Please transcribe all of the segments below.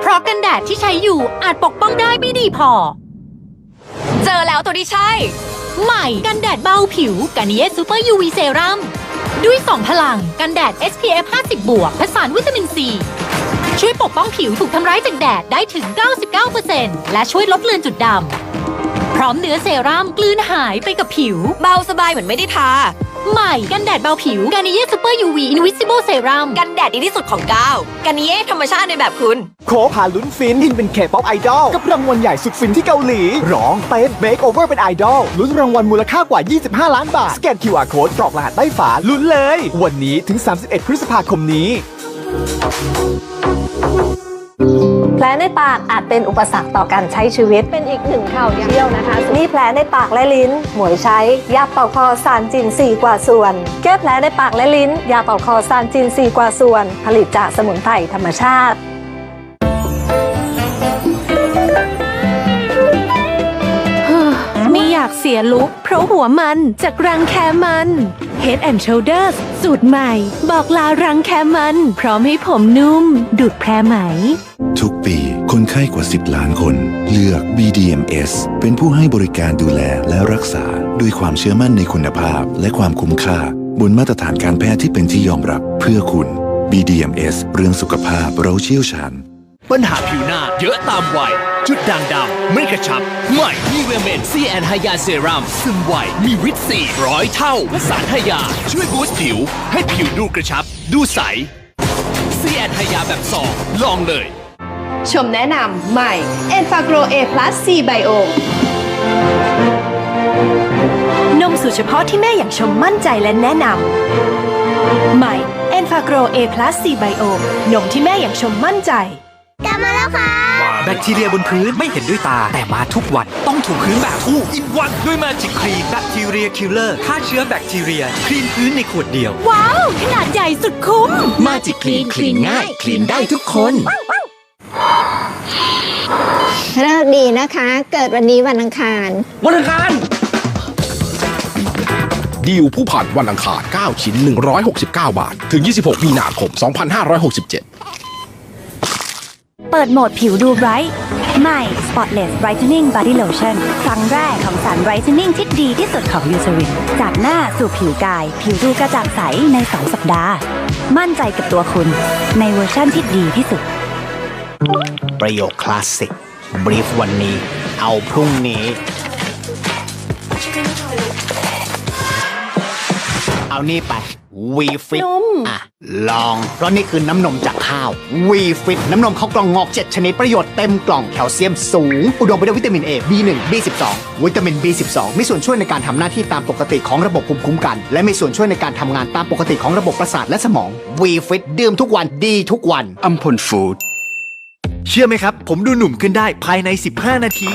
เพราะกันแดดที่ใช้อยู่อาจปกป้องได้ไม่ดีพอ เจอแล้วตัวที่ใช่ ใหม่กันแดดเบาผิวกันเยสซูเปอร์ UV เซรั่มด้วย 2 พลังกันแดด SPF 50 บวกผสานวิตามินซี ช่วยปกป้องผิวถูกทำร้ายจากแดดได้ถึง 99%และช่วยลดเลือนจุดดำ พร้อมเนื้อเซรั่มกลืนหายไปกับผิว เบาสบายเหมือนไม่ได้ทา ใหม่ กันแดดเบาผิวกันเยสซูเปอร์ UV Invisible Serum กันแดดดีที่สุดของก้าวกันนี้ธรรมชาติในแบบคุณ โคพาลุ้นฟินทินเป็นเคป๊อปไอดอลกับรางวัลใหญ่สุดฟินที่เกาหลี ร้องเต้นเมคโอเวอร์เป็นไอดอลลุ้นรางวัลมูลค่ากว่า 25 ล้านบาท สแกน QR Code กรอกรหัสใต้ฝาลุ้นเลย วันนี้ถึง 31 พฤษภาคมนี้ แผลในปากอาจเป็นอุปสรรคต่อการใช้ชีวิต เป็นอีกหนึ่งข่าวเที่ยวนะคะมีแผลในปากและลิ้น หมวยใช้ยาเป่าคอซานจิน 4 กว่าส่วน แก้แผลในปากและลิ้น ยาเป่าคอซานจิน 4 กว่าส่วน ผลิตจากสมุนไพรธรรมชาติไม่อยากเสียลุกเพราะหัวมันจากรังแคมัน Head and Shoulders สูตรใหม่ บอกลารังแคมัน พร้อมให้ผมนุ่ม ดูดแพรไหม ทุกปีคนไข้กว่า 10 ล้านคน เลือก BDMS เป็นผู้ให้บริการดูแลและรักษา ด้วยความเชื่อมั่นในคุณภาพ และความคุ้มค่า บนมาตรฐานการแพทย์ที่เป็นที่ยอมรับเพื่อคุณ BDMS เรื่องสุขภาพเราเชี่ยวชาญ ปัญหาผิวหน้าเยอะตามวัย จุดด่างดำไม่กระชับ ใหม่มีเวเมนซีแอนไฮยาเซรัมซึมไวมีวิตซีร้อยเท่าผสานไฮยา ช่วยบูสต์ผิว ให้ผิวดูกระชับ ดูใสซีแอนไฮยาแบบสองลองเลย ชมแนะนำใหม่ e n f a g r o A Plus C Bio นมสูตรเฉพาะที่แม่อย่างชมมั่นใจและแนะนำใหม่ e n f a g r o A Plus C Bio นมที่แม่อย่างชมมั่นใจ บคทีเรียบนพื้นไม่เห็นด้วยตา แต่มาทุกวันต้องถูพื้นแบบทูอินวันด้วยมาจิกครีมแบคทีเรียคิลเลอร์ฆ่าเชื้อแบคทีเรีย คลีนพื้นในขวดเดียว ว้าว ขนาดใหญ่สุดคุ้ม มาจิกคลีนคลีนง่าย คลีนได้ทุกคนเลิกดีนะคะ เกิดวันนี้วันอังคารวันอังคารดีลผู้ผ่านวันอังคาร 9 ชิ้น 169 บาท ถึง 26 มีนาคม 2567เปิดโหมดผิวดูไบรท์ใหม่ Spotless Brightening Body Lotion ครั้งแรกของสาร Brightening ที่ดีที่สุดของยูซรินจากหน้าสู่ผิวกาย ผิวดูกระจ่างใสใน 2 สัปดาห์ มั่นใจกับตัวคุณ ในเวอร์ชั่นที่ดีที่สุด ประโยคคลาสสิกบรีฟวันนี้ เอาพรุ่งนี้ เอานี่ไป วีฟิตอะ ลอง เพราะนี่คือน้ำนมจากข้าววีฟิตน้ำนมข้าวกล่องงอก 7 ชนิดประโยชน์เต็มกล่องแคลเซียมสูง อุดมไปด้วยวิตามิน A B1 B12 วิตามิน B12 มีส่วนช่วยในการทำหน้าที่ตามปกติของระบบภูมิคุ้มกัน และมีส่วนช่วยในการทำงานตามปกติของระบบประสาทและสมองวีฟิตดื่มทุกวันดีทุกวัน อัมพลฟู้ด เชื่อไหมครับ ผมดูหนุ่มขึ้นได้ภายใน 15 นาที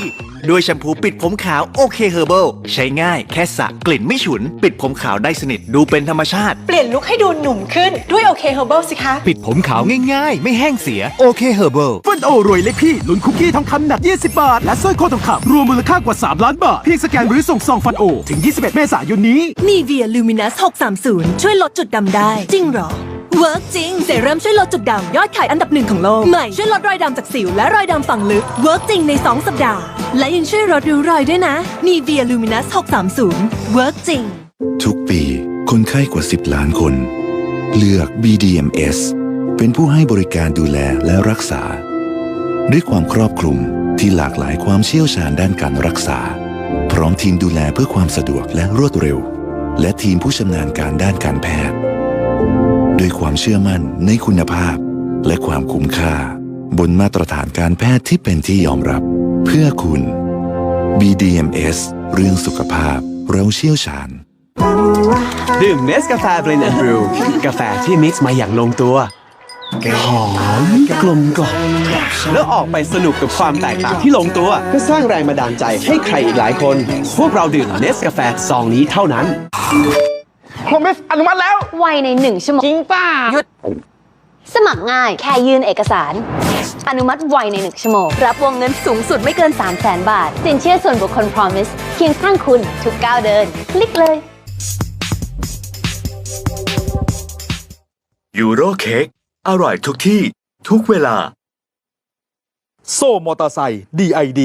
ด้วยแชมพูปิดผมขาวโอเคเฮอร์เบิลใช้ง่ายแค่สระกลิ่นไม่ฉุน ปิดผมขาวได้สนิทดูเป็นธรรมชาติ เปลี่ยนลุคให้ดูหนุ่มขึ้นด้วยโอเคเฮอร์เบิลสิคะ ปิดผมขาวง่ายๆ ไม่แห้งเสียโอเคเฮอร์เบิลฟันโอรวยเล็กพี่ลุ้นคุกกี้ทองคำหนัก 20 บาท และสร้อยคอทองคำรวมมูลค่ากว่า 3 ล้านบาท เพียงสแกนหรือส่งซองฟันโอ ถึง 21 เมษายนนี้นีเวียลูมินัส630 ช่วยลดจุดดำได้ จริงเหรอเวิร์กจริงเซรั่มช่วยลดจุดด่างยอดขายอันดับหนึ่งของโลก ใหม่ช่วยลดรอยดำจากสิวและรอยดำฝังลึกเวิร์กจริงใน 2 สัปดาห์ และยังช่วยลดริ้วรอยด้วยนะนีเวียลูมินัส 630เวิร์กจริง ทุกปีคนไข้กว่า 10 ล้านคน เลือก BDMS เป็นผู้ให้บริการดูแลและรักษา ด้วยความครอบคลุมที่หลากหลายความเชี่ยวชาญด้านการรักษา พร้อมทีมดูแลเพื่อความสะดวกและรวดเร็ว และทีมผู้ชำนาญการด้านการแพทย์ ด้วยความเชื่อมั่นในคุณภาพและความคุ้มค่า บนมาตรฐานการแพทย์ที่เป็นที่ยอมรับ เพื่อคุณ BDMS เรื่องสุขภาพเราเชี่ยวชาญ ดื่มเนสกาแฟเบรนด์บรูกาแฟที่มิกซ์มาอย่างลงตัวหอมกลมกล่อมแล้วออกไปสนุกกับความแตกต่างที่ลงตัว ก็สร้างแรงบันดาลใจให้ใครอีกหลายคน พวกเราดื่มเนสกาแฟซองนี้เท่านั้นโฮมเมสอนุมัติแล้วไวใน1ชั่วโมงจริงป่าหยุด สมัครง่ายแค่ยื่นเอกสาร อนุมัติไวใน 1 ชั่วโมง รับวงเงินสูงสุดไม่เกิน 3 0 0 0 0 0บาท สินเชื่อส่วนบุคคล Promise เคียงข้างคุณทุกก้าวเดิน คลิกเลย ยูโรเค้กอร่อยทุกที่ ทุกเวลา โซ่มอเตอร์ไซค์ DID